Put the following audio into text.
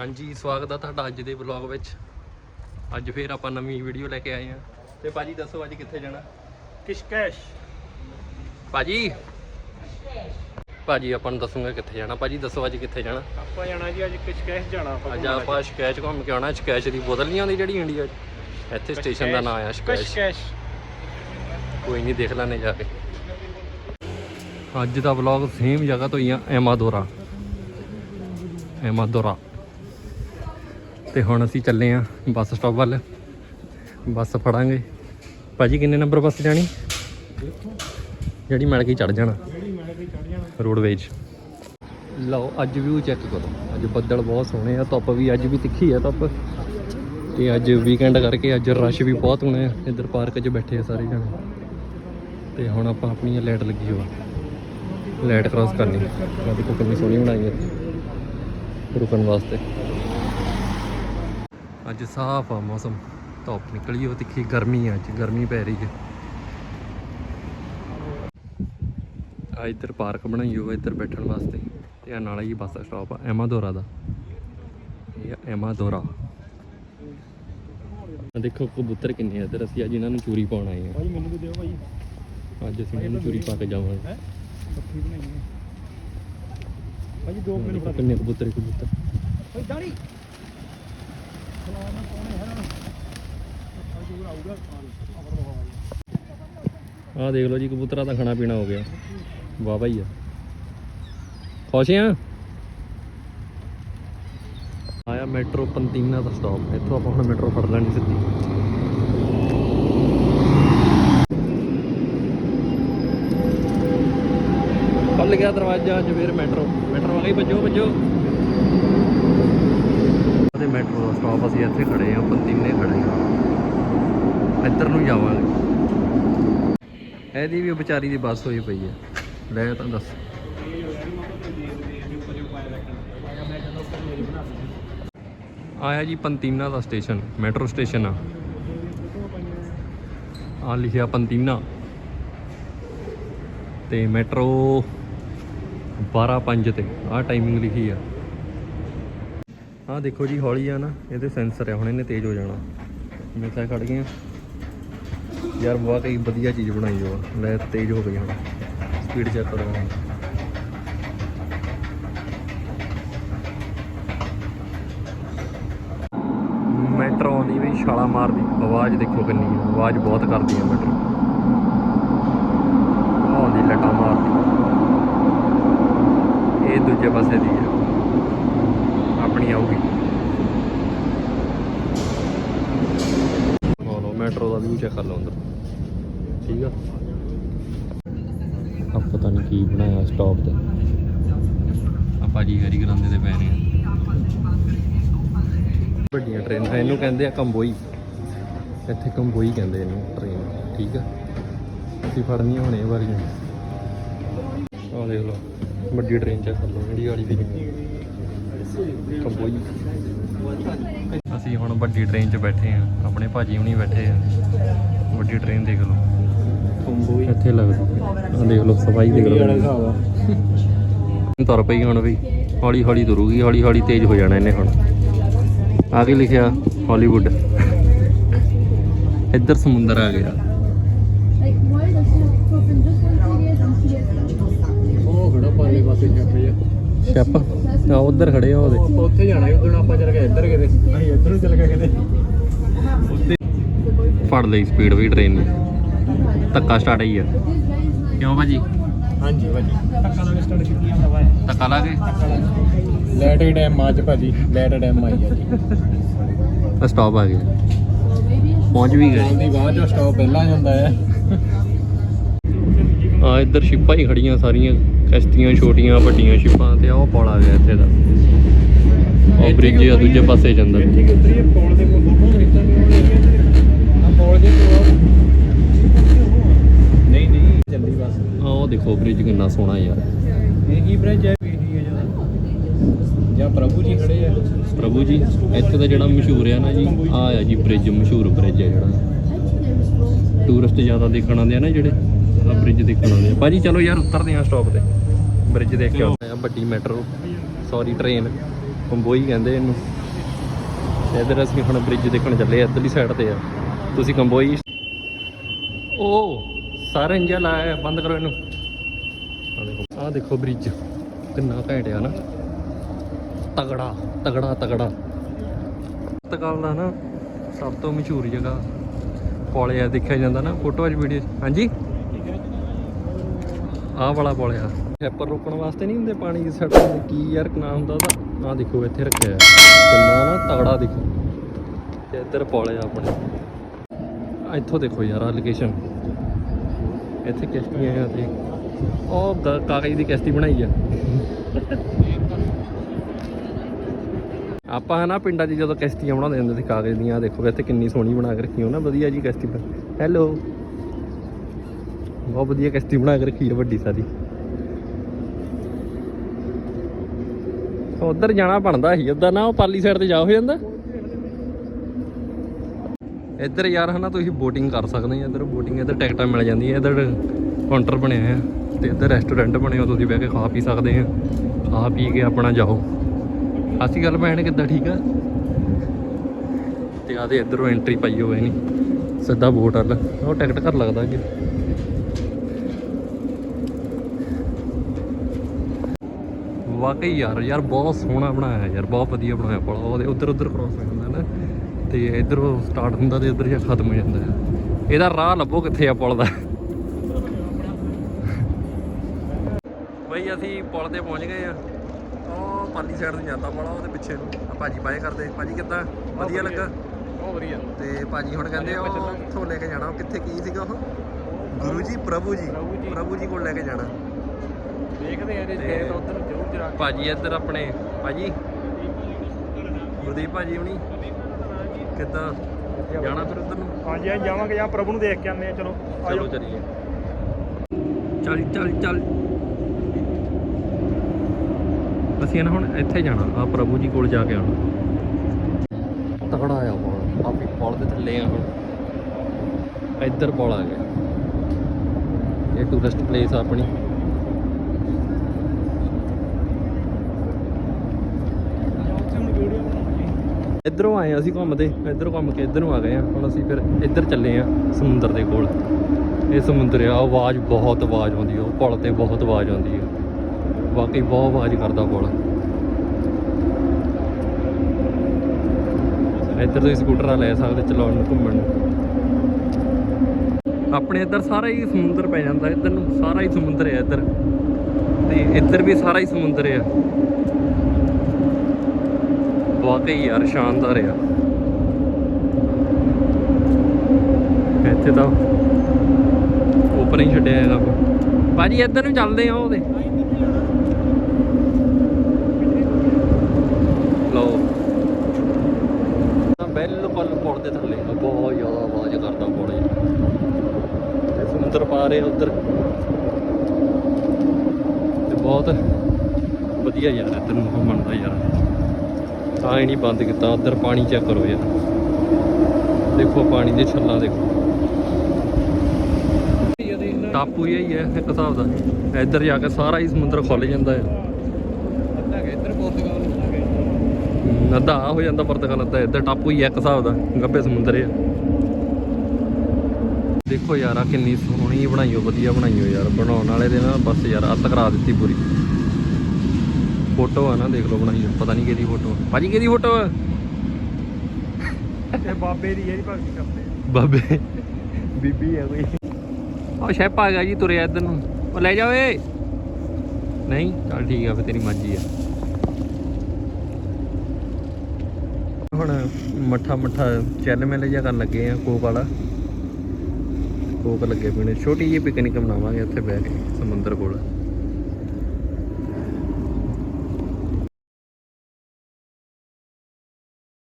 ਹਾਂਜੀ ਸਵਾਗਤ ਆ ਤੁਹਾਡਾ ਅੱਜ ਦੇ ਵਲੌਗ ਵਿੱਚ। ਅੱਜ ਫੇਰ ਆਪਾਂ ਨਵੀਂ ਵੀਡੀਓ ਲੈ ਕੇ ਆਏ ਆ ਤੇ ਭਾਜੀ ਦੱਸੋ ਅੱਜ ਕਿੱਥੇ ਜਾਣਾ? ਕਿਸ਼ਕੈਸ਼। ਭਾਜੀ? ਭਾਜੀ ਆਪਾਂ ਨੂੰ ਦੱਸੂਗਾ ਕਿੱਥੇ ਜਾਣਾ। ਭਾਜੀ ਦੱਸੋ ਅੱਜ ਕਿੱਥੇ ਜਾਣਾ? ਆਪਾਂ ਜਾਣਾ ਜੀ ਅੱਜ ਕਿਸ਼ਕੈਸ਼ ਜਾਣਾ ਆਪਾਂ ਅੱਜ ਆਪਾਂ ਸ਼ਿਕਾਇਤ ਘੁੰਮ ਕੇ ਆਉਣਾ। ਸ਼ਿਕਾਇਤ ਦੀ ਬੋਤਲ ਨਹੀਂ ਆਉਂਦੀ ਜਿਹੜੀ ਇੰਡੀਆ 'ਚ? ਇੱਥੇ ਸਟੇਸ਼ਨ ਦਾ ਨਾਮ ਆ ਕਿਸ਼ਕੈਸ਼। ਕੋਈ ਨਹੀਂ ਦੇਖ ਲੈਣੇ ਜਾ ਕੇ। ਅੱਜ ਦਾ ਵਲੌਗ ਸੇਮ ਜਗ੍ਹਾ ਤੋਂ ਹੀ ਆ ਐਮਾਦੋਰਾ। ਐਮਾਦੋਰਾ। ਤੇ ਹੁਣ ਅਸੀਂ ਚੱਲੇ ਆ ਬੱਸ ਸਟਾਪ ਵੱਲ। ਬੱਸ ਫੜਾਂਗੇ। ਭਾਜੀ, ਕਿੰਨੇ ਨੰਬਰ ਬੱਸ ਜਾਣੀ? ਜਿਹੜੀ ਮਿਲ ਕੇ ਚੜ ਜਾਣਾ। ਜਿਹੜੀ ਮੈਂ ਰੋਡਵੇਜ। ਲਓ, ਅੱਜ ਵਿਊ ਚੈੱਕ ਕਰੋ। ਅੱਜ ਬੱਦਲ ਬਹੁਤ ਸੋਹਣੇ ਆ। ਧੁੱਪ ਵੀ ਅੱਜ ਵੀ ਤਿੱਖੀ ਆ ਧੁੱਪ। ਤੇ ਅੱਜ ਵੀਕਐਂਡ ਕਰਕੇ ਅੱਜ ਰਸ਼ ਵੀ ਬਹੁਤ ਹੋਣਾ ਹੈ ਇੱਧਰ ਪਾਰਕ 'ਚ ਬੈਠੇ ਆ ਸਾਰੇ ਜਣੇ। ਤੇ ਹੁਣ ਆਪਾਂ ਆਪਣੀ ਲਾਈਟ ਲੱਗੀ ਹੋਆ। ਲਾਈਟ ਕ੍ਰਾਸ ਕਰਨੀ। ਆ ਦੇਖੋ ਕਿੰਨੀ ਸੋਹਣੀ ਬਣਾਈ ਹੈ ਰੁਕਣ ਵਾਸਤੇ। ਅੱਜ ਸਾਫ਼ ਆ ਮੌਸਮ। ਧੁੱਪ ਨਿਕਲੀ ਉਹ ਤਿੱਖੀ ਗਰਮੀ ਆ ਅੱਜ ਗਰਮੀ ਪੈ ਰਹੀ ਹੈ ਆ ਇੱਧਰ ਪਾਰਕ ਬਣਾਈ ਹੋਇਆ ਇੱਧਰ ਬੈਠਣ ਵਾਸਤੇ। ਤੇ ਆ ਨਾਲ ਹੀ ਬੱਸ ਸਟਾਪ ਆ ਐਮਾਦੋਰਾ ਦਾ। ਇਹ ਆ ਐਮਾਦੋਰਾ ਦੇਖੋ ਕਬੂਤਰ ਕਿੰਨੇ ਆ ਇੱਧਰ ਅਸੀਂ ਅੱਜ ਇਹਨਾਂ ਨੂੰ ਚੂਰੀ ਪਾਉਣ ਆਏ ਆ। ਭਾਈ ਮੈਨੂੰ ਵੀ ਦਿਓ ਭਾਈ। ਅੱਜ ਅਸੀਂ ਇਹਨਾਂ ਨੂੰ ਚੂਰੀ ਪਾ ਕੇ ਜਾਵਾਂਗੇ। ਹੈ? ਪੱਖੀ ਬਣਾਈ ਹੈ ਭਾਈ ਦੋ ਮੈਨੂੰ ਕਿੰਨੇ ਕਬੂਤਰ ਕਬੂਤਰ। ਭਾਈ ਦਾੜੀ ਖਲਾਣਾ ਆਹ ਦੇਖ ਲਓ ਜੀ, ਕਬੂਤਰਾਂ ਦਾ ਖਾਣਾ ਪੀਣਾ ਹੋ ਗਿਆ। ਵਾਹ ਭਾਈ ਆ। ਖੁਸ਼ ਆ? ਆਇਆ ਮੈਟਰੋ ਪੰਤੀਨਾ ਦਾ ਸਟਾਪ ਇੱਥੋਂ ਆਪਾਂ ਹੁਣ ਮੈਟਰੋ ਫੜ ਲੈਣੀ ਸਿੱਧੀ। ਖੁੱਲ ਗਿਆ ਦਰਵਾਜ਼ਾ, ਅੱਜ ਫੇਰ ਮੈਟਰੋ। ਮੈਟਰੋ ਆ ਭੱਜੋ ਭੱਜੋ ਬੱਜੋ ਮੈਟਰੋ ਦਾ ਸਟਾਪ ਅਸੀਂ ਇੱਥੇ ਖੜੇ ਆ ਪੰਤੀਨੇ ਖੜੇ ਆ ਇੱਧਰ ਨੂੰ ਜਾਵਾਂਗੇ। ਇਹਦੀ ਵੀ ਵਿਚਾਰੀ ਦੀ ਬੱਸ ਹੋਈ ਪਈ ਹੈ। ਲੈ ਤਾਂ ਦੱਸ। ਆਇਆ ਜੀ ਪੰਤੀਨਾ ਦਾ ਸਟੇਸ਼ਨ ਮੈਟਰੋ ਸਟੇਸ਼ਨ ਆ। ਆ ਲਿਖਿਆ ਪੰਤੀਨਾ। ਤੇ ਮੈਟਰੋ 12:05 ਤੇ ਆ ਟਾਈਮਿੰਗ ਲਿਖੀ ਆ। ਆ ਦੇਖੋ ਜੀ, ਹੌਲੀ ਆ ਨਾ, ਇਹਦੇ ਸੈਂਸਰ ਆ, ਹੁਣ ਇਹਨੇ ਤੇਜ਼ ਹੋ ਜਾਣਾ। ਮੇਸਾ ਖੜ ਗਏ ਆ ਯਾਰ ਵਾਕਈ ਵਧੀਆ ਚੀਜ਼ ਬਣਾਈ ਹੋ ਲੈ, ਤੇਜ਼ ਹੋ ਗਈ ਹੁਣ। ਸਪੀਡ ਚੈੱਕ ਕਰੋ। ਮੈਟਰੋ ਆਉਂਦੀ ਵੀ ਛਾਲਾ ਮਾਰਦੀ। ਆਵਾਜ਼ ਦੇਖੋ ਕਿੰਨੀ ਹੈ ਆਵਾਜ਼ ਬਹੁਤ ਕਰਦੀ ਹੈ ਮੈਟਰੋ। ਆਉਂਦੀ, ਲਟਾ ਮਾਰਦੀ। ਇਹ ਦੂਜੇ ਪਾਸੇ ਦੀ ਹੈ ਆਪਣੀ ਆਊਗੀ ਲਓ ਮੈਟਰੋ ਦਾ ਵਿਊ ਚੈੱਕ ਕਰ ਲਓ ਅੰਦਰ ਠੀਕ ਆ? ਆ ਪਤਾ ਨਹੀਂ ਕੀ ਬਣਾਇਆ ਸਟਾਪ ਤੇ। ਆਪਾਂ ਜੀ ਹਰੀ ਗਰਾਂਦੇ ਦੇ ਪੈ ਰਹੇ ਆ। ਵੱਡੀਆਂ ਟ੍ਰੇਨਾਂ ਇਹਨੂੰ ਕਹਿੰਦੇ ਆ ਕੰਬੋਈ। ਇੱਥੇ ਕੰਬੋਈ ਕਹਿੰਦੇ ਇਹਨੂੰ ਟ੍ਰੇਨ ਠੀਕ ਆ? ਅਸੀਂ ਫੜਨੀਆਂ ਹੁਣੇ ਵਾਰੀਆਂ। ਆਹ ਦੇਖ ਲਓ ਵੱਡੀ ਟ੍ਰੇਨ ਚੈੱਕ ਕਰ ਲਓ ਜਿਹੜੀ ਵਾਲੀ ਵੀ ਅਸੀਂ ਹੁਣ ਵੱਡੀ ਟ੍ਰੇਨ 'ਚ ਬੈਠੇ ਆ ਆਪਣੇ ਭਾਜੀ ਹੁਣੀ ਬੈਠੇ ਆ। ਵੱਡੀ ਟ੍ਰੇਨ ਦੇਖ ਲਓ। ਕੰਬੋਈ ਇੱਥੇ ਲੱਗਦੀ ਆ ਦੇਖ ਲਓ ਸਫ਼ਾਈ ਦੇਖ ਲਓ। ਤੁਰ ਪਈ ਹੁਣ ਵੀ। ਹੌਲੀ ਹੌਲੀ ਤੁਰੂਗੀ ਹੌਲੀ ਹੌਲੀ ਤੇਜ਼ ਹੋ ਜਾਣਾ ਇਹਨੇ ਹੁਣ। ਆ ਕੇ ਲਿਖਿਆ? ਹਾਲੀਵੁੱਡ ਇੱਧਰ ਸਮੁੰਦਰ ਆ ਗਿਆ? ਉਹ ਖੜਾ ਪਾਲੇ ਪਾਸੇ ਸ਼ੈਪ ਆ ਉਧਰ ਖੜੇ ਆ ਉਹਦੇ। ਉੱਥੇ ਜਾਣਾ ਉਦੋਂ ਆਪਾਂ ਚੱਲ ਗਏ ਇੱਧਰ ਕਿਤੇ। ਅਸੀਂ ਇੱਧਰ ਨੂੰ ਚੱਲ ਗਏ ਕਿਤੇ। ਫੜ ਲਈ ਸਪੀਡ ਵੀ ਟ੍ਰੇਨ ਨੇ ਧੱਕਾ ਸਟਾਰਟ ਹੀ ਆ। ਕਿਉਂ ਭਾਜੀ? ਹਾਂਜੀ ਭਾਜੀ। ਟੱਕਾ ਨਾਲ ਸਟਾਰਟ ਕੀਤੀ ਹੁੰਦਾ ਵਾ ਧੱਕਾ ਲਾ ਕੇ? ਲੈਟ ਟਾਈਮ ਅੱਜ ਭਾਜੀ ਲੈਟ ਟਾਈਮ ਆਈ ਆ ਜੀ। ਸਟਾਪ ਆ ਗਿਆ। ਪਹੁੰਚ ਵੀ ਗਏ। ਦੀ ਬਾਅਦ ਚੋਂ ਸਟਾਪ ਪਹਿਲਾਂ ਜਾਂਦਾ ਹੈ। ਆ ਇੱਧਰ ਸ਼ਿਪਾਂ ਹੀ ਖੜੀਆਂ ਸਾਰੀਆਂ ਕਸ਼ਤੀਆਂ ਛੋਟੀਆਂ ਵੱਡੀਆਂ ਸ਼ਿਪਾਂ ਤੇ ਆਹ ਉਹ ਪੁਲ ਆ ਗਿਆ ਇੱਥੇ ਦਾ। ਉਹ ਬ੍ਰਿਜ ਆ ਦੂਜੇ ਪਾਸੇ ਜਾਂਦਾ। ਠੀਕ ਹੈ ਉਤਰੀ ਪੌਲ ਦੇ ਕੋਲ ਫੋਟੋ ਖਰੀਦਾਂ ਆ ਪੌਲ ਦੇ ਕੋਲ ਨਹੀਂ ਨਹੀਂ ਚੱਲੀ ਬਸ। ਆ ਉਹ ਦੇਖੋ ਬ੍ਰਿਜ ਕਿੰਨਾ ਸੋਹਣਾ ਯਾਰ। ਇਹ ਕੀ ਬ੍ਰਿਜ ਹੈ ਹੈ ਜਾਂ ਪ੍ਰਭੂ ਜੀ ਖੜੇ ਆ? ਪ੍ਰਭੂ ਜੀ ਇੱਥੇ ਦਾ ਜਿਹੜਾ ਮਸ਼ਹੂਰ ਆ ਨਾ ਜੀ ਆ ਆ ਜੀ ਬ੍ਰਿਜ ਮਸ਼ਹੂਰ ਬ੍ਰਿਜ ਆ ਜਿਹੜਾ। ਟੂਰਿਸਟ ਜ਼ਿਆਦਾ ਦੇਖਣ ਆਉਂਦੇ ਆ ਨਾ ਜਿਹੜੇ। ਆ ਬ੍ਰਿਜ ਦੇਖਣ ਵਾਲੇ ਆ। ਭਾਜੀ, ਚਲੋ ਯਾਰ, ਉਤਰਦੇ ਆ ਸਟਾਪ ਤੇ। ਬ੍ਰਿਜ ਦੇਖ ਕੇ ਆਉਂਦੇ ਆ। ਵੱਡੀ ਮੈਟਰੋ ਸੌਰੀ ਟ੍ਰੇਨ ਕੰਬੋਈ ਕਹਿੰਦੇ ਇਹਨੂੰ। ਤੇ ਅਸੀਂ ਹੁਣ ਬ੍ਰਿਜ ਦੇਖਣ ਚੱਲੇ ਆ, ਇੱਧਰਲੀ ਸਾਈਡ ਤੇ ਆ। ਤੁਸੀਂ ਕੰਬੋਈ ਉਹ ਸਾਰਾ ਇੰਜਨ ਲਾਇਆ, ਬੰਦ ਕਰੋ ਇਹਨੂੰ। ਆ ਦੇਖੋ ਆ ਦੇਖੋ ਬ੍ਰਿਜ ਕਿੰਨਾ ਘੈਂਟ ਆ ਨਾ। ਤਗੜਾ ਤਗੜਾ ਤਗੜਾ। ਪੁਰਤਗਾਲ ਦਾ ਨਾ, ਸਭ ਤੋਂ ਮਸ਼ਹੂਰ ਜਗ੍ਹਾ। ਪੁਲ ਆ ਦੇਖਿਆ ਜਾਂਦਾ ਨਾ, ਫੋਟੋ ਅੱਜ ਵੀਡੀਓ ਹਾਂਜੀ? ਆਹ ਵਾਲਾ ਪੁਲ ਹੈਪਰ ਰੋਕਣ ਵਾਸਤੇ ਨਹੀਂ ਹੁੰਦੇ ਪਾਣੀ ਦੀ ਸੱਟ ਦੇ ਕੀ ਯਾਰ ਨਾਂ ਹੁੰਦਾ ਉਹਦਾ ਆਹ ਦੇਖੋ, ਇੱਥੇ ਰੱਖਿਆ ਕਿੰਨਾ ਨਾ ਤਗੜਾ ਦੇਖੋ। ਤੇ ਇੱਧਰ ਪੁਲ ਆਪਣੇ। ਇੱਥੋਂ ਦੇਖੋ ਯਾਰ ਆ ਲੋਕੇਸ਼ਨ ਇੱਥੇ ਕਿਸ਼ਤੀਆਂ ਆ ਤੇ ਉਹ ਕਾਗਜ਼ ਦੀ ਕਿਸ਼ਤੀ ਬਣਾਈ ਆ। ਆਪਾਂ ਨਾ ਪਿੰਡਾਂ 'ਚ ਜਦੋਂ ਕਿਸ਼ਤੀਆਂ ਬਣਾਉਂਦੇ ਹੁੰਦੇ ਸੀ, ਕਾਗਜ਼ ਦੀਆਂ ਦੇਖੋ ਇੱਥੇ ਕਿੰਨੀ ਸੋਹਣੀ ਬਣਾ ਕੇ ਰੱਖੀ ਹੋ ਨਾ ਵਧੀਆ ਜੀ ਕਿਸ਼ਤੀ ਹੈਲੋ ਬਹੁਤ ਵਧੀਆ ਕਿਸ਼ਤੀ ਬਣਾ ਕੇ ਰੱਖੀ ਹੈ ਵੱਡੀ ਸਾਰੀ। ਉਧਰ ਜਾਣਾ ਬਣਦਾ ਸੀ ਉਧਰ ਨਾ ਉਹ ਪਾਲੀ ਸਾਈਡ ਤੇ ਜਾ ਹੋ ਜਾਂਦਾ। ਇੱਧਰ ਯਾਰ ਹਨਾ, ਤੁਸੀਂ ਬੋਟਿੰਗ ਕਰ ਸਕਦੇ ਆ, ਇੱਧਰ ਬੋਟਿੰਗ ਇੱਧਰ ਟਿਕਟਾਂ ਮਿਲ ਜਾਂਦੀਆਂ, ਇੱਧਰ ਕਾਊਂਟਰ ਬਣਿਆ ਆ, ਤੇ ਇੱਧਰ ਰੈਸਟੋਰੈਂਟ ਬਣੇ ਹੋ ਤੁਸੀਂ ਬਹਿ ਕੇ ਖਾ ਪੀ ਸਕਦੇ ਆ, ਖਾ ਪੀ ਕੇ ਆਪਣਾ ਜਾਓ। ਅਸੀਂ ਗੱਲ ਭੈਣ, ਕਿੱਦਾਂ ਠੀਕ ਆ? ਤੇ ਆਦੇ ਇੱਧਰੋਂ ਐਂਟਰੀ ਪਾਈ ਹੋਵੇ ਨਹੀਂ, ਸਿੱਧਾ ਬੋਟ ਵੱਲ। ਉਹ ਟਿਕਟ ਘਰ ਲੱਗਦਾ ਅੱਗੇ। ਵਾਕਈ ਯਾਰ ਯਾਰ ਬਹੁਤ ਸੋਹਣਾ ਬਣਾਇਆ ਯਾਰ ਬਹੁਤ ਵਧੀਆ ਬਣਾਇਆ ਪੁਲ ਉਹਦੇ ਉਧਰ ਉਧਰ ਕ੍ਰਾਸ ਹੋ ਜਾਂਦਾ ਨਾ ਤੇ ਇਧਰੋਂ ਸਟਾਰਟ ਹੁੰਦਾ ਤੇ ਉਧਰ ਜਾ ਖਤਮ ਹੋ ਜਾਂਦਾ। ਹੈ। ਇਹਦਾ ਰਾਹ ਲੱਭੋ ਕਿੱਥੇ ਆ ਪੁਲ ਦਾ। ਬਈ ਅਸੀਂ ਪੁਲ ਤੇ ਪਹੁੰਚ ਗਏ ਆ। ਉਹ ਪਾਲੀ ਸਾਈਡ ਤੋਂ ਜਾਂਦਾ ਪੁਲ ਉਹਦੇ ਪਿੱਛੇ ਨੂੰ। ਆ ਭਾਜੀ ਬਾਏ ਕਰਦੇ। ਭਾਜੀ ਕਿੱਦਾਂ? ਵਧੀਆ ਲੱਗਾ? ਬਹੁਤ ਵਧੀਆ। ਤੇ ਭਾਜੀ ਹੁਣ ਕਹਿੰਦੇ ਉਹ ਉੱਥੋਂ ਲੈ ਕੇ ਜਾਣਾ। ਉਹ ਕਿੱਥੇ ਕੀ ਸੀਗਾ ਉਹ? ਗੁਰੂ ਜੀ। ਪ੍ਰਭੂ ਜੀ। ਪ੍ਰਭੂ ਜੀ ਕੋਲ ਲੈ ਕੇ ਜਾਣਾ। ਦੇਖਦੇ ਆ ਜੇ ਗਏ ਤਾਂ ਉਧਰ ਜ਼ਰੂਰ ਜਰਾ ਭਾਜੀ ਇੱਧਰ ਆਪਣੇ ਭਾਜੀ। ਗੁਰਦੀਪ ਭਾਜੀ ਹੁਣੀ। ਕਿੱਦਾਂ? ਜਾਣਾ ਫਿਰ ਉਧਰ ਨੂੰ? ਹਾਂਜੀ ਹਾਂਜੀ ਜਾਵਾਂਗੇ। ਜਾਂ ਪ੍ਰਭੂ ਨੂੰ ਦੇਖ ਕੇ ਆਉਂਦੇ ਆ। ਚਲੋ ਚਲੋ ਚਲੀਏ। ਚੱਲ ਚੱਲ ਚੱਲ। ਅਸੀਂ ਨਾ ਹੁਣ ਇੱਥੇ ਜਾਣਾ ਆ ਪ੍ਰਭੂ ਜੀ ਕੋਲ ਜਾ ਕੇ ਆਉਣਾ। ਤਕੜਾ ਆ ਪੁਲ ਆਪੀ ਪੁਲ ਦੇ ਥੱਲੇ ਆ ਹੁਣ। ਇੱਧਰ ਪੁਲ ਆ ਗਿਆ। ਇਹ ਟੂਰਿਸਟ ਪਲੇਸ ਆ ਆਪਣੀ। ਇੱਧਰੋਂ ਆਏ ਹਾਂ ਅਸੀਂ ਘੁੰਮਦੇ ਇੱਧਰੋਂ ਘੁੰਮ ਕੇ ਇੱਧਰ ਨੂੰ ਆ ਗਏ ਆ ਹੁਣ ਅਸੀਂ ਫਿਰ ਇੱਧਰ ਚੱਲੇ ਆ ਸਮੁੰਦਰ ਦੇ ਕੋਲ। ਇਹ ਸਮੁੰਦਰ ਆ, ਆਵਾਜ਼ ਬਹੁਤ ਆਵਾਜ਼ ਆਉਂਦੀ ਉਹ ਪੁਲ ਤੇ ਬਹੁਤ ਆਵਾਜ਼ ਆਉਂਦੀ ਆ। ਵਾਕਈ ਬਹੁਤ ਆਵਾਜ਼ ਕਰਦਾ ਪੁਲ। ਇੱਧਰ ਤੁਸੀਂ ਸਕੂਟਰ ਲੈ ਸਕਦੇ, ਚਲਾਉਣ ਨੂੰ, ਘੁੰਮਣ ਨੂੰ। ਆਪਣੇ ਇੱਧਰ ਸਾਰਾ ਹੀ ਸਮੁੰਦਰ ਪੈ ਜਾਂਦਾ, ਇੱਧਰ ਨੂੰ ਸਾਰਾ ਹੀ ਸਮੁੰਦਰ ਹੈ ਇੱਧਰ। ਤੇ ਇੱਧਰ ਵੀ ਸਾਰਾ ਹੀ ਸਮੁੰਦਰ ਆ। ਵਾਕਈ ਯਾਰ, ਸ਼ਾਨਦਾਰ ਆ। ਇੱਥੇ ਤਾਂ ਉੱਪਰ ਹੀ ਛੱਡਿਆ ਹੈਗਾ ਭਾਜੀ, ਇੱਧਰ ਨੂੰ ਚੱਲਦੇ ਆ ਉਹਦੇ ਲਓ। ਬਿਲਕੁਲ ਪੁਲ ਦੇ ਥੱਲੇ ਬਹੁਤ ਜ਼ਿਆਦਾ ਆਵਾਜ਼ ਕਰਦਾ ਪੁਲ ਜੀ ਤੇ ਸਮੁੰਦਰ ਪਾਰ ਹੈ ਉੱਧਰ। ਤੇ ਬਹੁਤ ਵਧੀਆ ਯਾਰ, ਇੱਧਰ ਨੂੰ ਘੁੰਮਣ ਦਾ ਯਾਰ। ਤਾਂ ਹੀ ਨਹੀਂ ਬੰਦ ਕੀਤਾ ਉੱਧਰ ਪਾਣੀ ਚੈੱਕ ਕਰੋ ਯਾਰ। ਦੇਖੋ ਪਾਣੀ ਦੇ ਛੱਲਾਂ ਦੇਖੋ। ਟਾਪੂ ਹੀ ਹੈ ਇੱਕ ਹਿਸਾਬ ਦਾ। ਇੱਧਰ ਜਾ ਕੇ ਸਾਰਾ ਹੀ ਸਮੁੰਦਰ ਖੁੱਲ ਜਾਂਦਾ ਹੈ। ਅੱਧਾ ਆ ਗਏ ਹਮ, ਹੋ ਜਾਂਦਾ ਪੁਰਤਗਾਲ ਅੱਧਾ ਇੱਧਰ ਟਾਪੂ ਹੀ ਹੈ ਇੱਕ ਹਿਸਾਬ ਦਾ ਗੱਬੇ ਸਮੁੰਦਰ ਹੈ ਦੇਖੋ ਯਾਰ ਆ ਕਿੰਨੀ ਸੋਹਣੀ ਬਣਾਈ ਹੋ ਵਧੀਆ ਬਣਾਈ ਹੋ ਯਾਰ ਬਣਾਉਣ ਵਾਲੇ ਦੇ ਨਾ ਬਸ ਯਾਰ ਅੱਤ ਕਰਾ ਦਿੱਤੀ ਪੂਰੀ। ਫੋਟੋ ਆ ਨਾ ਦੇਖ ਲਓ ਬਣਾਈ ਪਤਾ ਨਹੀਂ ਕਿਹਦੀ ਫੋਟੋ ਭਾਜੀ ਕਿਹਦੀ ਫੋਟੋ ਆ? ਇਹ ਬਾਬੇ ਦੀ ਇਹਦੀ ਭਗਤੀ ਕਰਦੇ ਆ। ਬਾਬੇ। ਬੀਬੀ ਆ ਕੋਈ। ਉਹ ਸ਼ੈਪ ਆ ਗਿਆ ਜੀ ਤੁਰਿਆ ਇੱਧਰ ਨੂੰ। ਉਹ ਲੈ ਜਾ ਓਏ। ਨਹੀਂ ਚੱਲ ਠੀਕ ਆ ਫੇ ਤੇਰੀ ਮਰਜ਼ੀ ਆ। ਹੁਣ ਮੱਠਾ ਮੱਠਾ ਚੱਲ ਮੇਲੇ ਜਿਹਾ ਕਰਨ ਲੱਗੇ ਆ ਕੋਕ ਵਾਲਾ। ਕੋਕ ਲੱਗੇ ਪੀਣੇ ਛੋਟੀ ਜਿਹੀ ਪਿਕਨਿਕ ਮਨਾਵਾਂਗੇ ਉੱਥੇ ਬਹਿ ਕੇ ਸਮੁੰਦਰ ਕੋਲ।